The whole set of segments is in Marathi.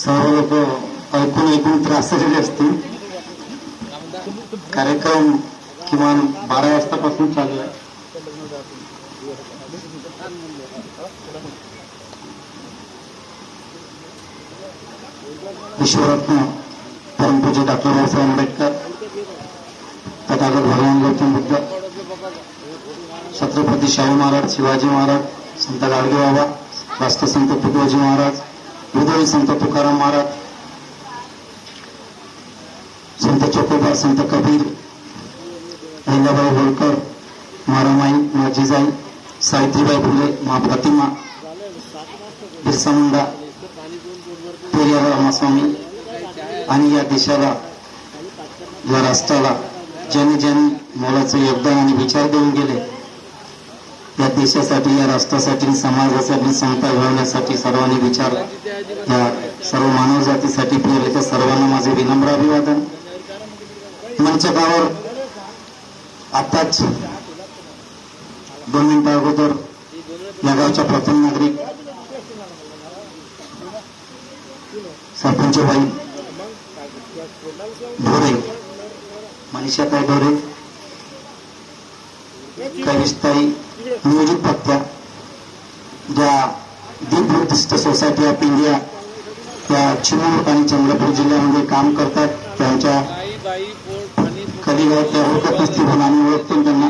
सर्व लोक ऐकून ऐकून त्रासलेले असतील. कार्यक्रम किमान बारा वाजतापासून चालू आहे. विश्वरत्न परमपूज्य डॉक्टर बाबासाहेब आंबेडकर तथागत भगवान गौतम बुद्ध छत्रपती शाहू महाराज शिवाजी महाराज संत गाडगे बाबा राष्ट्रसंत तुकडोजी महाराज हृदय संत तुकाराम महाराज संत चोकोबा संत कबीर अहिल्याबाई होळकर मारामाई माझीजाई सावित्रीबाई फुले मा प्रतिमा बिरसा मुंडा रामास्वामी आणि या देशाला या राष्ट्राला ज्यांनी ज्यांनी मोलाचं योगदान आणि विचार देऊन गेले या देशासाठी या राष्ट्रासाठी समाजासाठी समता घडवण्यासाठी सर्वांनी विचार या सर्व मानव जातीसाठी प्रेरले त्या सर्वांना माझे विनम्र अभिवादन. मंचकावर आताच दोन मिनिटा अगोदर या गावच्या प्रथम नागरिक सरपंचबाई ढोरे मनीषाताई ढोरे कविष्ताई नियोजित पत्त्या ज्या Deep Buddhist society of India या चिमूर आणि चंद्रपूर जिल्ह्यामध्ये काम करतात. त्यांच्या कधी आहेत त्या ओळखत नसतील पण आम्ही ओळखतो त्यांना.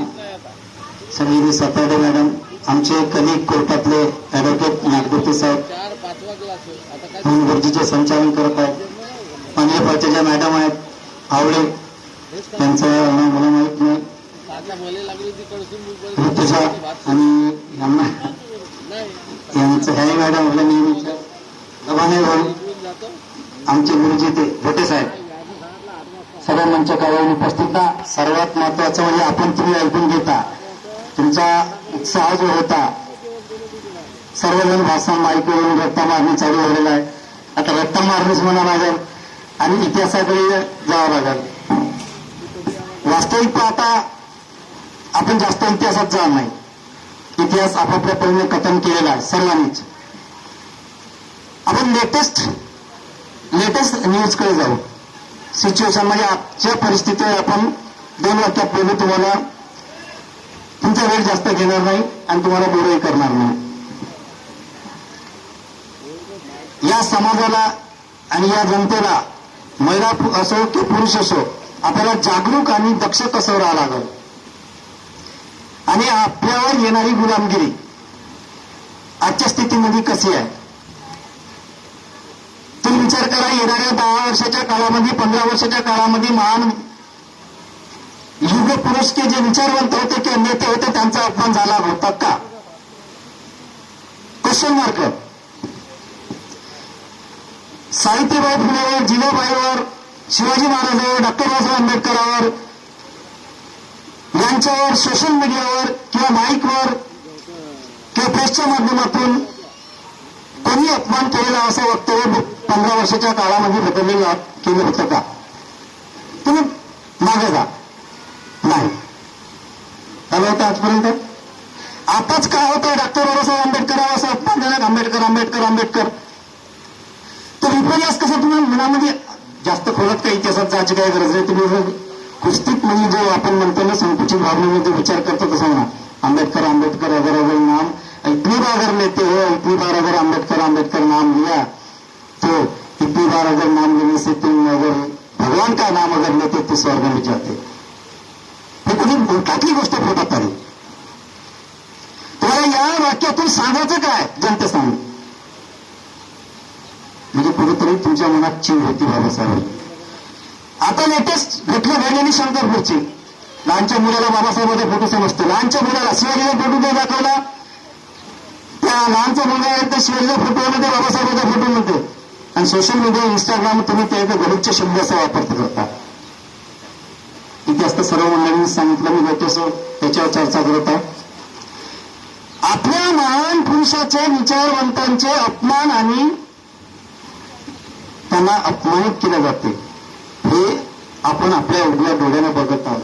संगीत सताडे मॅडम. आमचे कलिक कोर्टातले ऍडव्होकेट नागदुर्ती साहेब. म्हणून गुरुजीचे संचालन करत आहेत. पाण्यापाडच्या ज्या मॅडम आहेत. आवडे. त्यांचं मला माहीत नाही. मला ऋतुजा आणि यांना. यांचं ह्याही मॅडम आपल्या नेहमीच्या दबाने भाऊ आमचे गुरुजी ते भोटे साहेब. सर्व मंचकावर उपस्थित ना. सर्वात महत्वाचं म्हणजे आपण तुम्ही ऐकून घेता. तुमचा उत्साह जो होता सर्वजण भाषण माईकवरून रट्टा मारणी चालू झालेला आहे. आता रट्टा मारणीच म्हणा लागेल आणि इतिहासाकडे जावं लागेल. वास्तविक पाहता आपण जास्त इतिहासात जाणार नाही इतिहास आपापल्या परीने कथन केलेला आहे सर्वांनीच. आपण लेटेस्ट लेटेस्ट न्यूजकडे जाऊ. सिच्युएशन म्हणजे आजच्या परिस्थितीवर आपण दोन वाक्यात तुम्हाला तुमचा वेळ जास्त घेणार नाही आणि तुम्हाला बोरही करणार नाही. या समाजाला आणि या जनतेला महिला असो की पुरुष असो आपल्याला जागरूक आणि दक्ष कसं राहावं लागेल? आणि आपल्यावर येणारी गुलामगिरी आजच्या स्थितीमध्ये कशी आहे? तुम्ही विचार करा येणाऱ्या दहा वर्षाच्या काळामध्ये पंधरा वर्षाच्या काळामध्ये महान युग पुरुष के जे विचारवंत होते किंवा नेते होते त्यांचा अपमान झाला होता का? क्वेश्चन मार्क सावित्रीबाई फुलेवर जिजाबाईवर शिवाजी महाराजांवर डॉक्टर बाबासाहेब आंबेडकरांवर यांच्यावर सोशल मीडियावर किंवा माईकवर किंवा प्रेसच्या माध्यमातून कोणी अपमान केलेला असं वक्तव्य पंधरा वर्षाच्या काळामध्ये बदललेलं केलं होतं का? तुम्ही मागे जा. नाही. आलं होतं आजपर्यंत? आताच काय होतं डॉक्टर बाबासाहेब आंबेडकर असं अपमान झाला आंबेडकर आंबेडकर आंबेडकर. तर विपर्यास कसं तुम्ही मनामध्ये जास्त खोलत काही इतिहासात जायची काही गरज नाही? तुम्ही जर कुस्तीत म्हणजे जो आपण म्हणतो ना, संकुचित भावनेमध्ये विचार करतो तसं म्हणा आंबेडकर आंबेडकर अगर अगर नाम, इतनी बार अगर लेते हो, इतनी बार अगर आंबेडकर आंबेडकर नाम लिया तो इतनी बार अगर नाम लेने से तुम अगर भगवान का नाम अगर लेते तो स्वर्ग में जाते। हे। कुठे उलटातली गोष्ट पोटात आली तुम्हाला या वाक्यातून सांगायचं काय जनतेसमोर म्हणजे कुठेतरी तुमच्या मनात चीड होती बाबासाहेब आता लेटेस्ट घटना घडलेली शंकरपूरची लहानच्या मुलाला बाबासाहेबांचा फोटो समजतो. लहानच्या मुलाला शिवाजीचा फोटो नाही दाखवला. त्या लहानचा मुलगा आहे त्या शिवाजीचा फोटो मध्ये बाबासाहेबांचा फोटो मध्ये. आणि सोशल मीडिया इंस्टाग्राम तुम्ही त्या एका गरीबचे शब्द असा वापरत करता. इतिहास तर सर्व मंडळींनी सांगितलं. मी भेटतो त्याच्यावर चर्चा करत आहे. आपल्या महान पुरुषाचे विचारवंतांचे अपमान आणि त्यांना अपमानित केले जाते. हे आपण आपल्या उघड्या डोळ्याने बघत आहोत.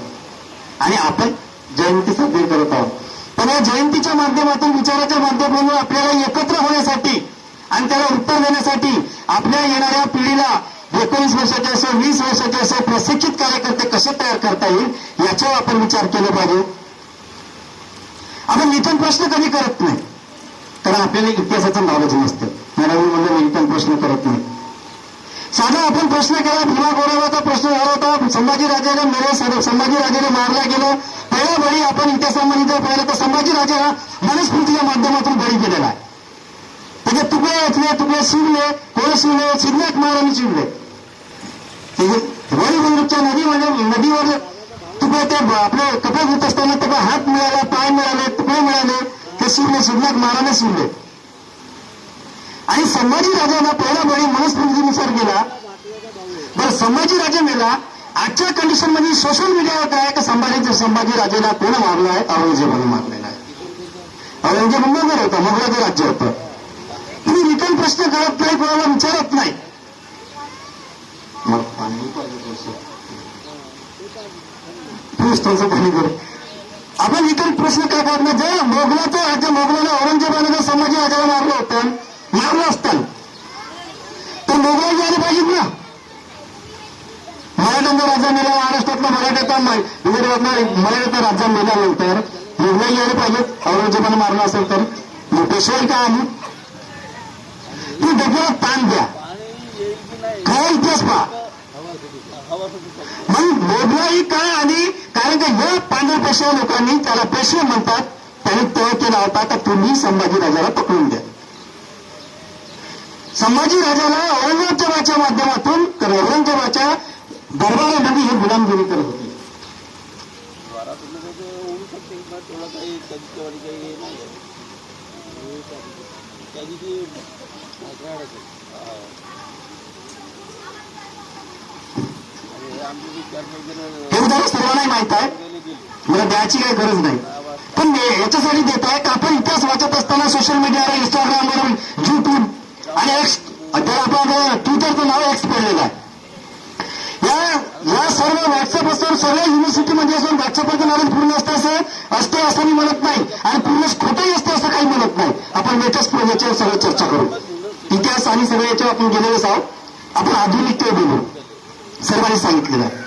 आणि आपण जयंती साजरी करत आहोत. पण या जयंतीच्या माध्यमातून विचाराच्या माध्यमातून आपल्याला एकत्र होण्यासाठी आणि त्याला उत्तर देण्यासाठी आपल्या येणाऱ्या पिढीला एकोणीस वर्षाचे असो वीस वर्षाचे असो प्रशिक्षित कार्यकर्ते कसे तयार करता येईल याच्यावर आपण विचार केला पाहिजे. आपण लिखन प्रश्न कधी करत नाही. कारण आपल्याला इतिहासाचं नॉलेज नसतं. मॅडम म्हणलं लिखन प्रश्न करत नाही. साधा आपण प्रश्न केला भीमा गोराबाचा प्रश्न झाला होता. संभाजी मेरे संभाजीराजाने मारला गेलं. पहिला बळी आपण इतिहासामध्ये जर पाहिलं तर संभाजी हा मनुस्मृतीच्या माध्यमातून बळी केलेला आहे. त्याचे तुकडे असले तुकडे शिवले कोण शिवले सिद्धनाथ महाराजांनी शिवले. वळी बंदूकच्या नदीमध्ये नदीवर तुकडे ते आपले कपडे धुत असताना तुकडे हात मिळाला पाय मिळाले तुकडे मिळाले ते शिवले सिद्धनाथ महाराजांनी शिवले. आणि संभाजीराजांना पहिला बळी मनुस्मृतीनुसार गेला बरं संभाजीराजे मेला आजच्या कंडिशनमध्ये सोशल मीडियावर काय का संभाजी संभाजीराजेला कोण मारला आहे औरंगजेबाने मारलेला आहे. औरंगजेब मंगळ होता मोगलाचं राज्य होतं. तुम्ही रिटर्न प्रश्न करत नाही कोणाला विचारत नाही. मग पाणी पुरुषांचं पाणी करू आपण इतर प्रश्न काय करत नाही? जर मोगलाचं राज्य मोगलाला औरंगजेबाने जर संभाजी राजाला मारलं होतं मारलं असतं तर मोबाईल यायला पाहिजेत ना मराठ्यांचा राजा मेला महाराष्ट्रातला मराठ्याचा विदर्भातला मराठ्याचा राजा मिळाल्यानंतर मोबाईल यायला पाहिजेत औरंगजेबाने मारलं असेल तर मग पेशवाई काय आली? ती डोक्याला ताण द्या. काय इतिहास पहा. म्हणून सुटू मोगलाई काय आली? कारण का या पांढऱ्या पेशव्या लोकांनी त्याला पेशवे म्हणतात त्याने तळ केला होता. का तुम्ही संभाजी राजाला पकडून द्या. संभाजी राजाला औरंगजेबाच्या माध्यमातून तर औरंगजेबाच्या दरबारामध्ये हे गुलामगिरी करत होते. हे उदाहरण सर्वांनाही माहीत आहे. मला द्यायची काही गरज नाही. पण याच्यासाठी देत आहे का आपण इतिहास वाचत असताना सोशल मीडियावर इंस्टाग्रामवरून युट्यूब आणि एक्स तर आपण ट्विटरचं नाव एक्स पडलेलं आहे. या या सर्व व्हॉट्सअप असून सगळ्या युनिव्हर्सिटीमध्ये असून व्हॉट्सअपचं नॉलेज पूर्ण असतं असं असते असं मी म्हणत नाही. आणि पूर्ण खोटंही असते असं काही म्हणत नाही. आपण लेटेस्ट याच्यावर सगळं चर्चा करू. इतिहास आणि सगळं याच्यावर आपण गेलेलोच आहोत. आपण आधुनिकतेवर बोलू. सर्वांनी सांगितलेलं आहे.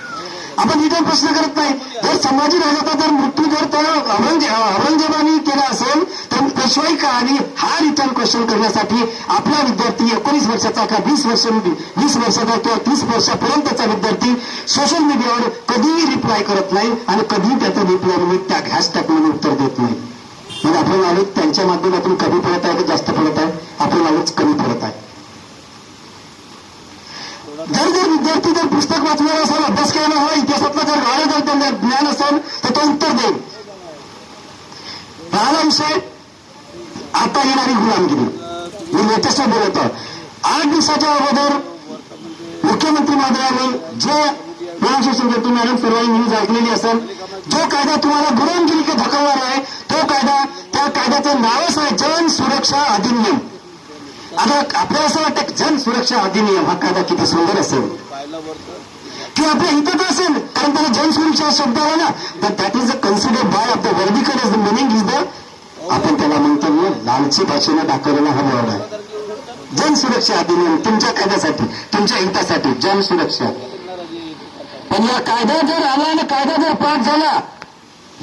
आपण इथे प्रश्न करत नाही. जर संभाजी राजाचा जर मृत्यू जर तो औरंगजेबाने केला असेल तर पेशवाई का आणि हा रिटर्न क्वेश्चन करण्यासाठी आपला विद्यार्थी एकोणीस वर्षाचा का वीस वर्ष वीस वर्षाचा किंवा तीस वर्षापर्यंतचा विद्यार्थी सोशल मीडियावर कधीही रिप्लाय करत नाही आणि कधीही त्याचा रिप्लाय म्हणून त्या हॅशटॅग म्हणून उत्तर देत नाही. म्हणजे आपण आलोच त्यांच्या माध्यमातून कमी पडत आहे की जास्त पडत आहे? आपण आलोच कमी पडत आहे. जर जर विद्यार्थी जर पुस्तक वाचलेलं असेल अभ्यास केलेला हवा इतिहासातलं जर गाळं जर त्यांना ज्ञान असेल तर तो उत्तर देईल. राहिला विषय आता येणारी गुलामगिरी. मी लेटेस्ट बोलत आठ दिवसाच्या अगोदर मुख्यमंत्री महोदयांनी जे प्रोनाउन्सिएशन करतो मॅडम सर्वांनी न्यूज ऐकलेली असेल जो कायदा तुम्हाला गुलामगिरी के धकवणार आहे तो कायदा त्या कायद्याचं नावच आहे जन सुरक्षा अधिनियम. आता आपल्याला असं वाटतं की जन सुरक्षा अधिनियम हा कायदा किती सुंदर असेल. किंवा की आपल्या हितात असेल कारण त्याला जन सुरक्षा शब्द आला ना. तर that is a consider by of the veridical is the meaning is the आपण त्याला म्हणतो ना लालची भाषेनं दाखवलेला हा वर्ड आहे. जन सुरक्षा अधिनियम तुमच्या कायद्यासाठी तुमच्या हितासाठी जन सुरक्षा. पण या कायदा जर आला आणि कायदा जर पाठ झाला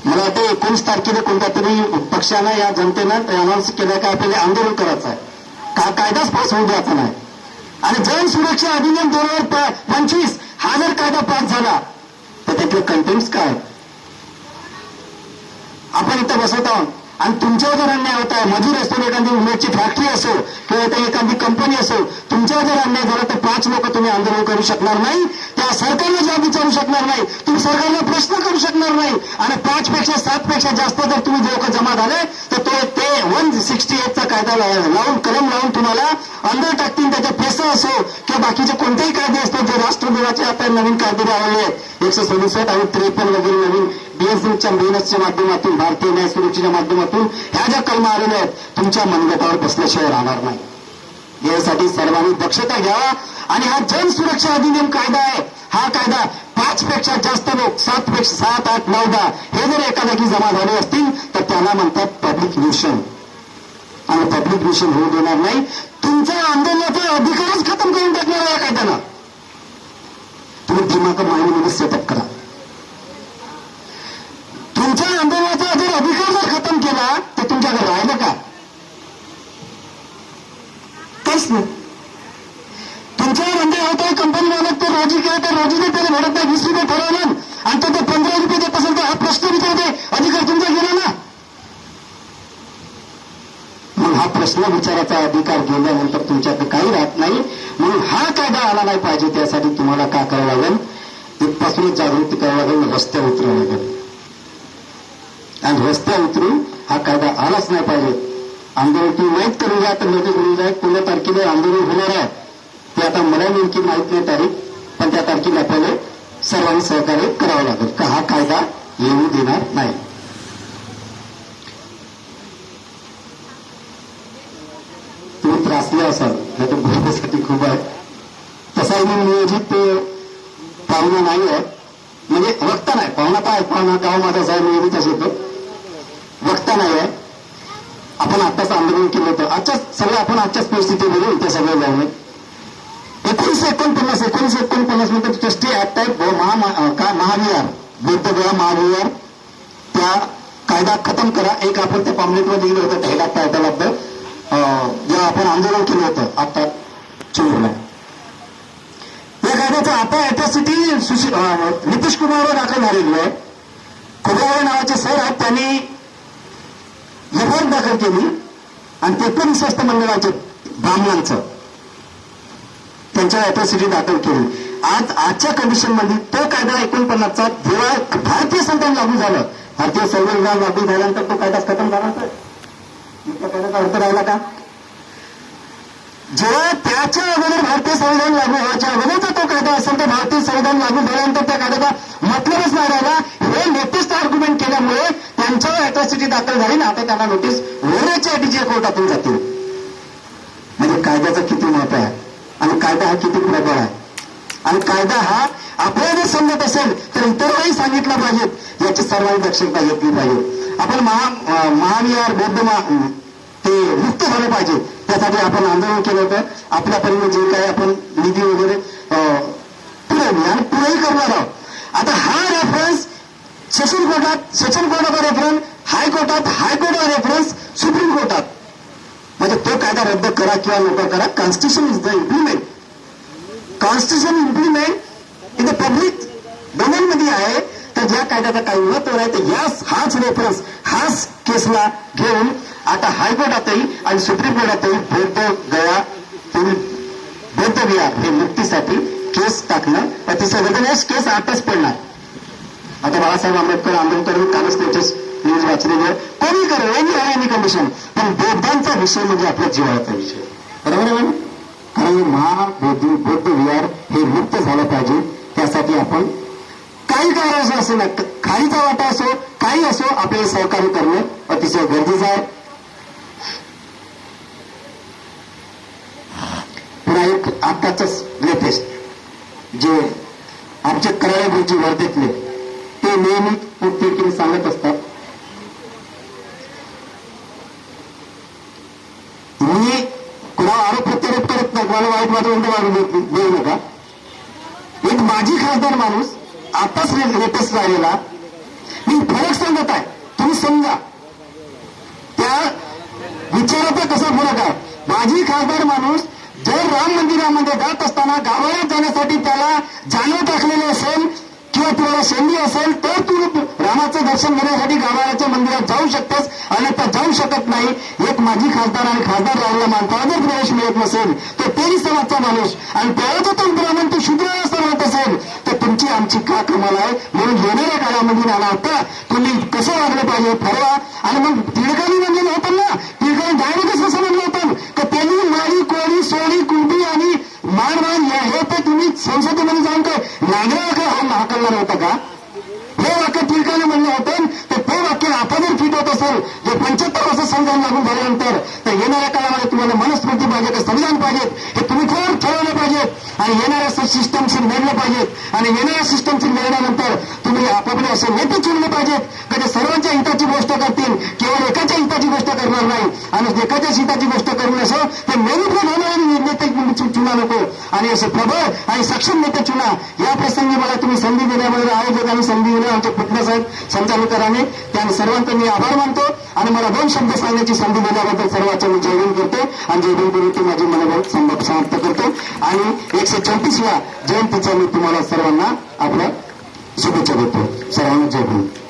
मला वाटतं एकोणीस तारखेला कोणत्या तरी पक्षानं या जनतेनं अनाऊन्स केलं का आपल्याला आंदोलन करायचं आहे. का कायदाच पास होऊ द्यायचा नाही. आणि जन सुरक्षा अधिनियम दोन हजार पंचवीस हा जर कायदा पास झाला तर त्यातले कंटेंट्स काय? आपण इथं बसवत आहोत. आणि तुमच्यावर जर अन्याय होत आहे मजूर असतो एखादी उमेदची फॅक्टरी असो किंवा ते एखादी कंपनी असो तुमच्यावर जर अन्याय झाला तर पाच लोक तुम्ही आंदोलन करू शकणार नाही त्या सरकारला जबाब विचारू शकणार नाही तुम्ही सरकारला प्रश्न करू शकणार नाही आणि पाच पेक्षा सात पेक्षा जास्त जर तुम्ही लोक जमा झाले तर तो ते वन सिक्स्टी एटचा कायदा लावून कलम लावून तुम्हाला अंदर टाकतील त्याच्या पैसे असो किंवा बाकीचे कोणतेही कायदे असतात जे राष्ट्रदेवाचे आता नवीन कायदे राहिले आहेत. एकशे सदुसष्ट आणि त्रेपन्न वगैरे नवीन बीएसएनच्या मेहनतच्या माध्यमातून भारतीय न्याय सुरक्षेच्या माध्यमातून ह्या ज्या कलमा आलेल्या आहेत तुमच्या मनगटावर बसल्याशिवाय राहणार नाही. यासाठी सर्वांनी दक्षता घ्यावा आणि हा जन सुरक्षा अधिनियम कायदा आहे. हा कायदा पाच पेक्षा जास्त लोक सात पेक्षा सात आठ नऊ दहा हे जर एका जागी जमा झाले असतील तर त्याला म्हणतात पब्लिक न्यूशन आणि पब्लिक न्यूशन होऊ देणार नाही. तुमच्या आंदोलनाचा अधिकारच खतम करून टाकणार या कायद्यानं. तुम्ही दिमाग माहिती सेटअप करा तुमच्या आंदोलनाचा जर अधिकार जर खतम केला तर तुमच्याकडे राहिलं का काहीच नाही तुमच्या म्हणजे होतं कंपनी मालक ते रोजी केलं तर रोजीने त्याला भेटत नाही वीस रुपये ठरवलं आणि तो ते पंधरा रुपये देत असेल तर हा प्रश्न विचारते अधिकार तुमचा गेला ना? मग हा प्रश्न विचाराचा अधिकार गेल्यानंतर तुमच्याकडे काही राहत नाही. म्हणून हा कायदा आला नाही पाहिजे त्यासाठी तुम्हाला का करावं लागेल? इथपासूनच जागृती करावं लागेल रस्त्यावर उतरावं लागेल. आणि रस्त्या उतरून हा कायदा आलाच नाही पाहिजे. आंदोलन तुम्ही माहीत करून घ्या तर नोटीस करून घ्या कोणत्या तारखेला आंदोलन होणार आहे. ते आता मला नेमकी माहीत नाही तारीख पण त्या तारखेला आपल्याला सर्वांनी सहकार्य करावं लागेल का हा कायदा येऊ देणार नाही. तुम्ही त्रासले असाल नाही तर भरण्यासाठी खूप आहे. तसा मी नियोजित पाहुणा नाही आहे. म्हणजे वक्ता नाही पाहुणा काय पाहुणा गाव माझा साहेब नियोजित होतो. वक्ता नाही आहे आपण आत्ताच आंदोलन केलं होतं. आजच्याच सगळं आपण आजच्याच परिस्थितीमध्ये त्या सगळं जाऊन एकोणीसशे एकोणपन्नास एकोणीसशे एकोणपन्नासमध्ये ट्रस्टी ऍक्ट आहे महा मा- काय महाविहार महाविहार. त्या कायदा खतम करा. एक आपण त्या पामलेटवर दिलं होतं कायदा टायटल जेव्हा आपण आंदोलन केलं होतं आता चोरला या कायद्याचा आता अॅट्रॉसिटी नितीश कुमारवर दाखल झालेली आहे. खोबराळे नावाचे सर आहेत त्यांनी एफ दाखल केली आणि ते पण विश्वस्त मंडळाचे ब्राह्मणांचं त्यांच्या अॅट्रॉसिटी दाखल केली. आज आजच्या कंडिशनमध्ये तो कायदा एकोणपन्नासचा जेव्हा भारतीय संविधान लागू झालं भारतीय संविधान लागू झाल्यानंतर तो कायदा खतम झाला तर? इतका कायद्याचा अर्थ राहिला का? जेव्हा त्याच्या अगोदर भारतीय संविधान लागू व्हायच्या अगोदरचा तो कायदा असेल तर भारतीय संविधान लागू झाल्यानंतर त्या कायद्याचा मतलबच नाही राहिला. हे लेटेस्ट आर्ग्युमेंट केल्यामुळे त्यांच्यावर अॅट्रॉसिटी दाखल झाली ना आता त्यांना नोटीस वेळेच्या डीजे कोर्टातून जातील. म्हणजे कायद्याचं किती महत्त्व आहे? आणि कायदा हा किती प्रबळ आहे? आणि कायदा हा आपल्याला जर समजत असेल तर इतरही सांगितला पाहिजेत याची सर्वांनी दक्षता घेतली पाहिजे. आपण महा महाविहार बौद्ध ते मुक्त झालं पाहिजे. त्यासाठी आपण आंदोलन केलं होतं. आपल्या परीने जे काही आपण निधी वगैरे पुरवली आणि पुढेही करणार आहोत. आता हा रेफरन्स सेशन कोर्टात सेशन कोर्टाचा रेफरन्स हायकोर्टात हायकोर्टाचा रेफरन्स सुप्रीम कोर्टात म्हणजे तो कायदा रद्द करा किंवा नको करा constitution is the implement constitution implement in the public domain मध्ये आहे तर ज्या कायद्याचा काही महत्त्व आहे तर याच हाच रेफरन्स हाच केसला घेऊन आता हायकोर्टातही आणि सुप्रीम कोर्टातही बौद्ध गया पुढील बौद्ध गया हे मुक्तीसाठी केस टाकणं अतिशय वेदनेस केस आताच पडणार. आता बाळासाहेब आंबेडकर आंबेडकर कालच त्याचे न्यूज वाचलेली आहे कोणी करेल? एनी आहे एनी कंडिशन पण बौद्धांचा विषय म्हणजे आपल्या जीवाचा विषय. बरोबर आहे कारण महाबोधी बौद्ध विहार हे मुक्त झालं पाहिजे. त्यासाठी आपण काही करायचं असेल ना खालीचा वाटा असो काही असो आपल्याला सहकार्य करणं अतिशय गरजेचं आहे. पुन्हा एक आत्ताच लेटेस्ट जे आमचे कराळे गुरुजी वर्धेतले ते नेहमी पोटतिडकीने सांगत असतात. मी कुणाला आरोप प्रत्यारोप करत नाही मला वाईट वाटून वाटू देऊ नका. एक माजी खासदार माणूस आताच लेटेस्ट झालेला. मी फरक सांगत आहे तुम्ही समजा. त्या विचाराचा कसा फरक आहे? माजी खासदार माणूस जर राम मंदिरामध्ये जात असताना गावाला जाण्यासाठी त्याला जाणव टाकलेले असेल किंवा तुम्हाला संधी असेल तर तू रामाचं दर्शन घेण्यासाठी गाभाऱ्याच्या मंदिरात जाऊ शकतेस. आणि आता जाऊ शकत नाही. एक माजी खासदार आणि खासदार राहुलला मानताना जर प्रवेश मिळत नसेल तर तेही समाजचा माणूस. आणि त्याला जर तो ब्राह्मण तो शूद्र असं म्हणत असेल तर तुमची आमची का कमाल आहे? म्हणून येणाऱ्या काळामध्ये आला होता तुम्ही कसं वागलं पाहिजे? ठरवा आणि मग टिळकांनी म्हणजे होतं ना? टिळकांनी डायरेक्टच कसं हे वाक्य टिळकाने म्हणलं होतं. तर ते वाक्य आपण जर असेल. जे पंच्याहत्तर वर्ष संविधान लागू झाल्यानंतर तर येणाऱ्या काळामध्ये तुम्हाला मनस्मृती पाहिजे का संविधान पाहिजेत हे तुम्ही खरं ठरवलं पाहिजेत आणि येणाऱ्या सिस्टमशी लढलं पाहिजेत आणि येणाऱ्या सिस्टमशी लढल्यानंतर तुम्ही आपापले असे नेते चुनले पाहिजेत. का ते सर्वांच्या हिताची गोष्ट करतील केवळ एकाच्या हिताची गोष्ट करणार नाही आणि एकाच्या सीटाची गोष्ट करून नसो ते मेरिटवर होणारे नेते चु- चुना नको. आणि असं प्रबळ आणि सक्षम नेते चुना या प्रसंगी मला तुम्ही संधी दिल्याबद्दल आयोजकांनी संधी दिली आमच्या पुतण्या साहेब संचालकांनी त्या सर्वांचा मी आभार मानतो. आणि मला दोन शब्द सांगण्याची संधी दिल्याबद्दल सर्वांचं मी जयगुण करतो. आणि जयगुण करून ती माझी मनोभाव संभ- समाप्त करतो. आणि एकशे चौतीसव्या जयंतीचा मी तुम्हाला सर्वांना आपल्या शुभेच्छा देतो. सर्वांना जय